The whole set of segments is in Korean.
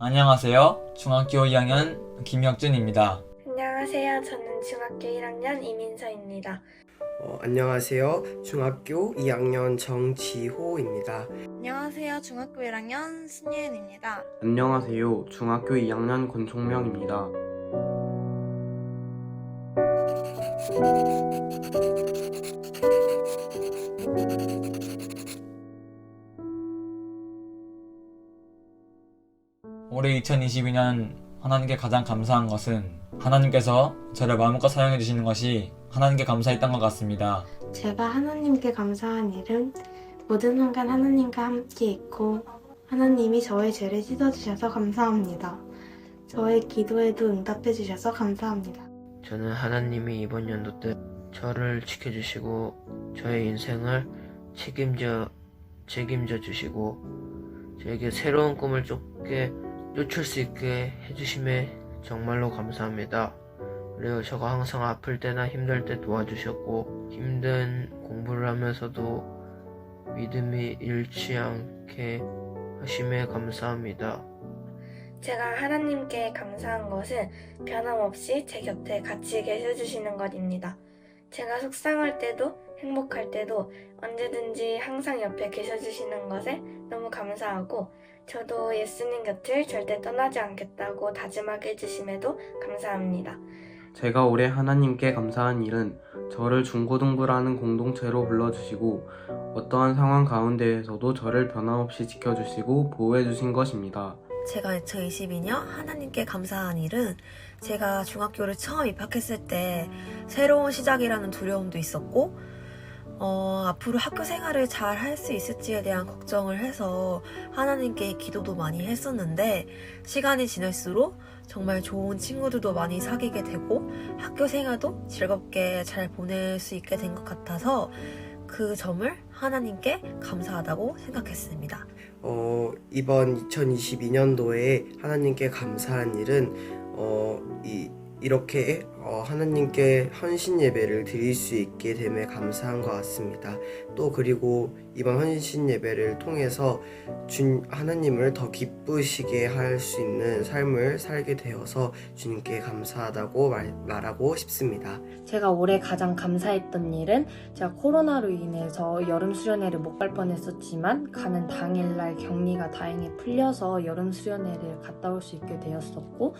안녕하세요. 중학교 2학년 김혁준입니다. 안녕하세요. 저는 중학교 1학년 이민서입니다. 어, 안녕하세요. 중학교 2학년 정지호입니다. 안녕하세요. 중학교 1학년 신예은입니다. 안녕하세요. 중학교 2학년 권총명입니다. 올해 2022년 하나님께 가장 감사한 것은 하나님께서 저를 마음껏 사용해 주시는 것이 하나님께 감사했던 것 같습니다. 제가 하나님께 감사한 일은 모든 순간 하나님과 함께 있고 하나님이 저의 죄를 씻어주셔서 감사합니다. 저의 기도에도 응답해 주셔서 감사합니다. 저는 하나님이 이번 연도 때 저를 지켜주시고 저의 인생을 책임져 책임져 주시고 저에게 새로운 꿈을 쫓게 쫓을 수 있게 해주심에 정말로 감사합니다. 그리고 저가 항상 아플 때나 힘들 때 도와주셨고 힘든 공부를 하면서도 믿음이 잃지 않게 하심에 감사합니다. 제가 하나님께 감사한 것은 변함없이 제 곁에 같이 계셔주시는 것입니다. 제가 속상할 때도 행복할 때도 언제든지 항상 옆에 계셔주시는 것에 너무 감사하고 저도 예수님 곁을 절대 떠나지 않겠다고 다짐하게 해주심에도 감사합니다. 제가 올해 하나님께 감사한 일은 저를 중고등부라는 공동체로 불러주시고 어떠한 상황 가운데에서도 저를 변함없이 지켜주시고 보호해주신 것입니다. 제가 2022년 하나님께 감사한 일은 제가 중학교를 처음 입학했을 때 새로운 시작이라는 두려움도 있었고 어, 앞으로 학교 생활을 잘 할 수 있을지에 대한 걱정을 해서 하나님께 기도도 많이 했었는데 시간이 지날수록 정말 좋은 친구들도 많이 사귀게 되고 학교 생활도 즐겁게 잘 보낼 수 있게 된 것 같아서 그 점을 하나님께 감사하다고 생각했습니다. 어, 이번 2022년도에 하나님께 감사한 일은 어, 이, 이렇게 어, 하나님께 헌신 예배를 드릴 수 있게 됨에 감사한 것 같습니다. 또 그리고 이번 헌신 예배를 통해서 주, 하나님을 더 기쁘시게 할 수 있는 삶을 살게 되어서 주님께 감사하다고 말, 말하고 싶습니다. 제가 올해 가장 감사했던 일은 제가 코로나로 인해서 여름 수련회를 못 갈 뻔했었지만 가는 당일날 격리가 다행히 풀려서 여름 수련회를 갔다 올 수 있게 되었었고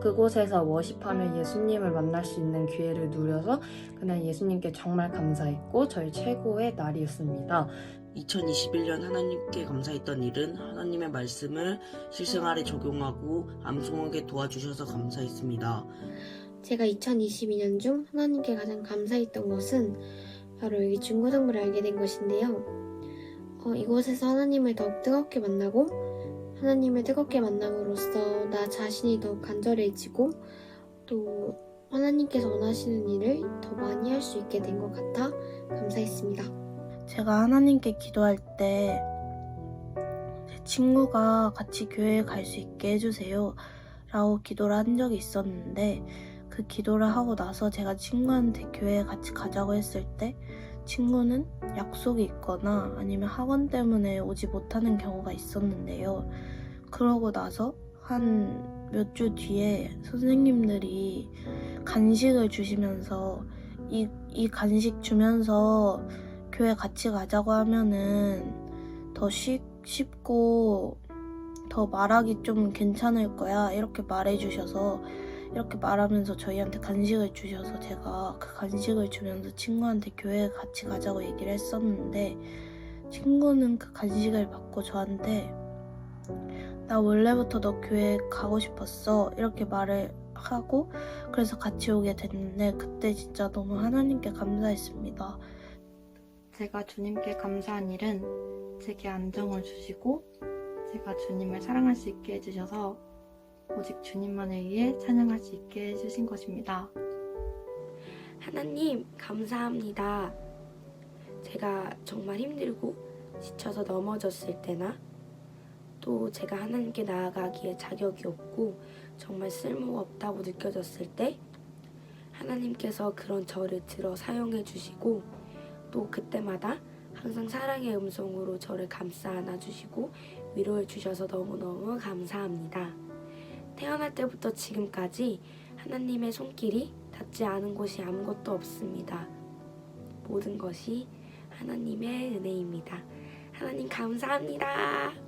그곳에서 워십하며 예수님을 만날 수 있는 기회를 누려서 그날 예수님께 정말 감사했고 저희 최고의 날이었습니다. 2021년 하나님께 감사했던 일은 하나님의 말씀을 실생활에 적용하고 암송하게 도와주셔서 감사했습니다. 제가 2022년 중 하나님께 가장 감사했던 것은 바로 여기 중고등부를 알게 된 것인데요. 어, 이곳에서 하나님을 더욱 뜨겁게 만나고 하나님을 뜨겁게 만남으로써 나 자신이 더욱 간절해지고 또 하나님께서 원하시는 일을 더 많이 할 수 있게 된 것 같아 감사했습니다. 제가 하나님께 기도할 때 제 친구가 같이 교회에 갈 수 있게 해주세요 라고 기도를 한 적이 있었는데 그 기도를 하고 나서 제가 친구한테 교회에 같이 가자고 했을 때 친구는 약속이 있거나 아니면 학원 때문에 오지 못하는 경우가 있었는데요. 그러고 나서 한 몇 주 뒤에 선생님들이 간식을 주시면서 이, 이 간식 주면서 교회 같이 가자고 하면은 더 쉽, 쉽고 더 말하기 좀 괜찮을 거야. 이렇게 말해주셔서 이렇게 말하면서 저희한테 간식을 주셔서 제가 그 간식을 주면서 친구한테 교회 같이 가자고 얘기를 했었는데 친구는 그 간식을 받고 저한테 나 원래부터 너 교회 가고 싶었어. 이렇게 말을 하고 그래서 같이 오게 됐는데 그때 진짜 너무 하나님께 감사했습니다. 제가 주님께 감사한 일은 제게 안정을 주시고 제가 주님을 사랑할 수 있게 해주셔서 오직 주님만을 위해 찬양할 수 있게 해주신 것입니다. 하나님, 감사합니다. 제가 정말 힘들고 지쳐서 넘어졌을 때나 또 제가 하나님께 나아가기에 자격이 없고 정말 쓸모가 없다고 느껴졌을 때 하나님께서 그런 저를 들어 사용해 주시고 또 그때마다 항상 사랑의 음성으로 저를 감싸 안아 주시고 위로해 주셔서 너무너무 감사합니다. 태어날 때부터 지금까지 하나님의 손길이 닿지 않은 곳이 아무것도 없습니다. 모든 것이 하나님의 은혜입니다. 하나님 감사합니다.